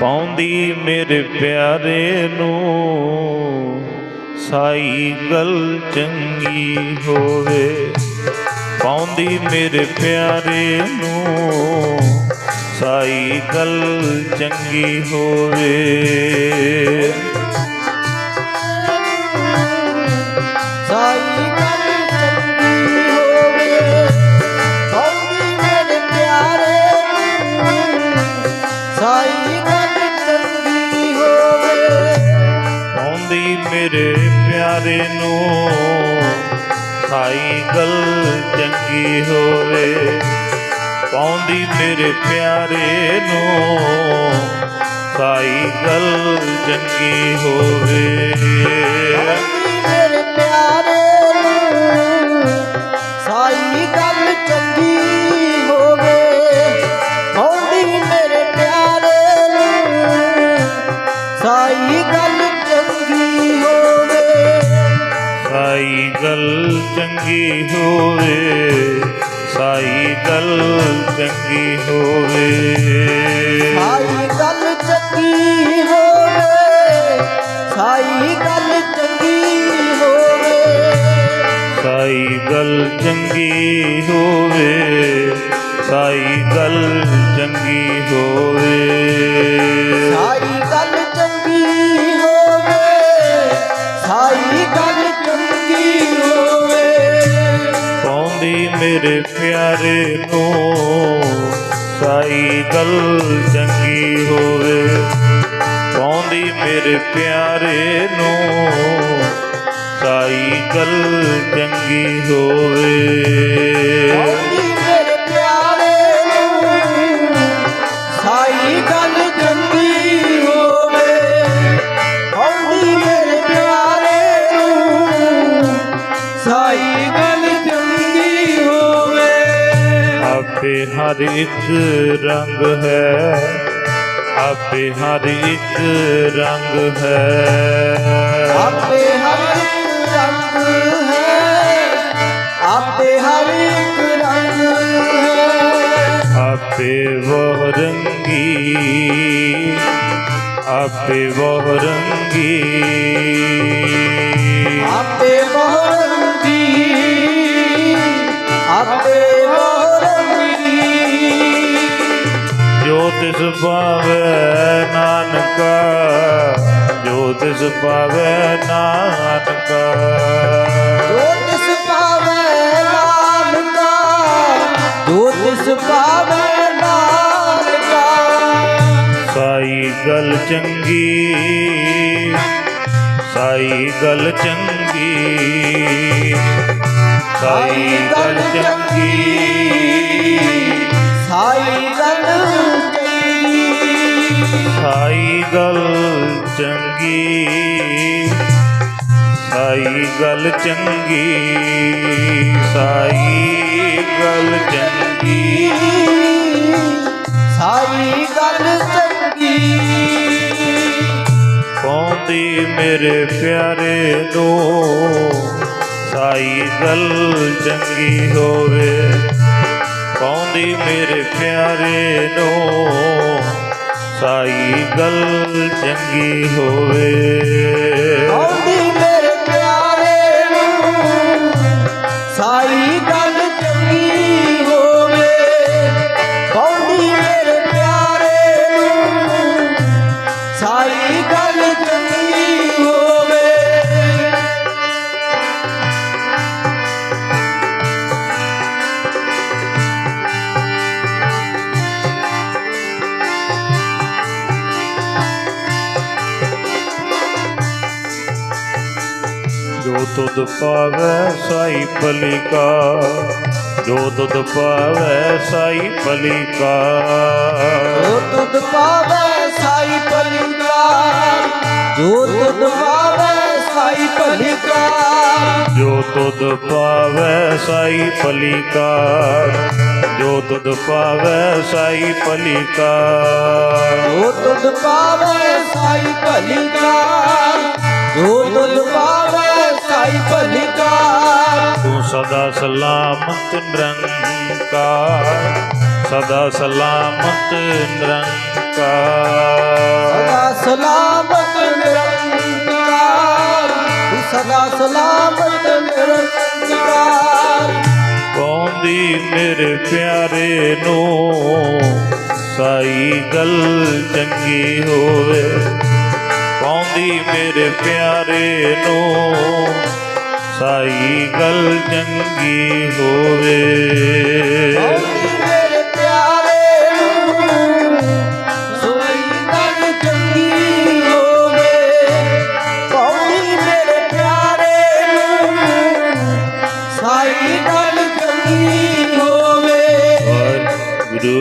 ਪਾਉਂਦੀ ਮੇਰੇ ਪਿਆਰੇ ਨੂੰ। ਸਾਈ ਗੱਲ ਚੰਗੀ ਹੋਵੇ। ਪਾਉਂਦੀ ਮੇਰੇ ਪਿਆਰੇ ਨੂੰ। ਸਾਈ ਗੱਲ ਚੰਗੀ ਹੋਵੇ। ਸਾਈ ਮੇਰੇ ਪਿਆਰੇ ਨੂੰ। ਸਾਈ ਗੱਲ ਚੰਗੀ ਹੋਵੇ, ਪਾਉਂਦੀ ਮੇਰੇ ਪਿਆਰੇ ਨੂੰ। ਸਾਈ ਗੱਲ ਚੰਗੀ ਹੋਵੇ। ਮੇਰੇ ਪਿਆਰੇ ਨੂੰ, ਸਾਈ ਗੱਲ ਚੰਗੀ ਹੋਵੇ। ਪਾਉਂਦੀ ਮੇਰੇ ਪਿਆਰੇ ਨੂੰ, ਸਾਈ ਗੱਲ ਚੰਗੀ ਸਾਈ ਗੱਲ ਚੰਗੀ ਹੋਵੇ ਸਾਈ ਗੱਲ ਚੰਗੀ ਹੋਵੇ। ਸਾਈ ਗੱਲ ਚੰਗੀ ਹੋਵੇ ਸਾਈ ਗੱਲ ਚੰਗੀ ਹੋਵੇ। ਸਾਈ ਗੱਲ ਚੰਗੀ ਹੋਵੇ ਸਾਈ ਗੱਲ ਚੰਗੀ ਹੋਵੇ। ਮੇਰੇ ਪਿਆਰੇ ਨੂੰ ਸਾਈ ਗੱਲ ਚੰਗੀ ਹੋਵੇ। ਪਾਉਂਦੀ ਮੇਰੇ ਪਿਆਰੇ ਨੂੰ ਸਾਈ ਗੱਲ ਚੰਗੀ ਹੋਵੇ। ਆਉਂਦੀ ਮੇਰੇ ਪਿਆਰੇ ਨੂੰ ਸਾਈ ਗੱਲ ਚੰਗੀ ਹੋਵੇ। ਸਾਈ ਆਪੇ ਹਰ ਇੱਕ ਰੰਗ ਹੈ। ਆਪੇ ਹਰ ਇੱਕ ਰੰਗ ਹੈ। ਆਪੇ ਹਰ ਇੱਕ ਰੰਗ ਹੈ। ਆਪੇ ਹਰ ਇੱਕ ਰੰਗ ਹੈ। ਆਪੇ ਵਹ ਰੰਗੀ। ਆਪੇ ਵਹ ਰੰਗੀ। ਆਪੇ ਮੋਰੰਗੀ ਆਪੇ ਤਿਸ ਪਾਵੇ ਨਾਨਕਾ। ਜੋ ਤਿਸ ਪਾਵੇ ਨਾਨਕਾ ਜੋ ਤਿਸ ਪਾਵੇ ਨਾਨਕਾ। ਸਾਈ ਗੱਲ ਚੰਗੀ ਸਾਈ ਗੱਲ ਚੰਗੀ। ਸਾਈ ਗੱਲ ਚੰਗੀ ਸਾਈ ਗੱਲ ਚੰਗੀ ਸਾਈ ਗੱਲ ਚੰਗੀ ਸਾਈ ਗੱਲ ਚੰਗੀ। ਸਾਈ ਗੱਲ ਚੰਗੀ। ਪਾਉਂਦੀ ਮੇਰੇ ਪਿਆਰੇ ਨੂੰ ਸਾਈ ਗੱਲ ਚੰਗੀ ਹੋਵੇ। ਪਾਉਂਦੀ ਮੇਰੇ ਪਿਆਰੇ ਨੂੰ ਸਾਈ ਗੱਲ ਚੰਗੀ ਹੋਵੇ। ਜੋ ਤੁਧ ਪਾਵੈ ਸਾਈ ਪਲਿਕਾ ਜੋ ਤੁਧ ਪਾਵੈ ਸਾਈ ਪਲਿਕਾ ਜੋ ਤੁਧ ਪਾਵੇ ਸਾਈ ਭਲਿਕਾ ਜੋ ਤੁਧ ਪਾਵੇ ਸਾਈ ਭਲਿਕਾ ਜੋ ਤੁਧ ਪਾਵੈ ਸਾਈ ਪਲਿਕਾ ਜੋ ਤੁਧ ਪਾਵੈ ਸਾਈ ਪਲਿਕਾ ਜੋ ਤੁਧ ਪਾਵੇ ਸਾਈ ਭਲਿਕਾ ਸਦਾ ਸਲਾਮਤ ਨਿਰੰਕਾਰ ਸਦਾ ਸਲਾਮਤ ਨਿਰੰਕਾਰ। ਸਦਾ ਸਲਾਮਤ ਨਿਰੰਕਾਰ ਸਦਾ ਸਲਾਮਤ ਨਿਰੰਕਾਰ। ਪਾਉਂਦੀ ਮੇਰੇ ਪਿਆਰੇ ਨੂੰ ਸਾਈ ਗੱਲ ਚੰਗੀ ਹੋਵੇ। ਪਾਉਂਦੀ ਮੇਰੇ ਪਿਆਰੇ ਨੂੰ ਸਾਈ ਗਲ ਚੰਗੀ ਹੋਵੇ।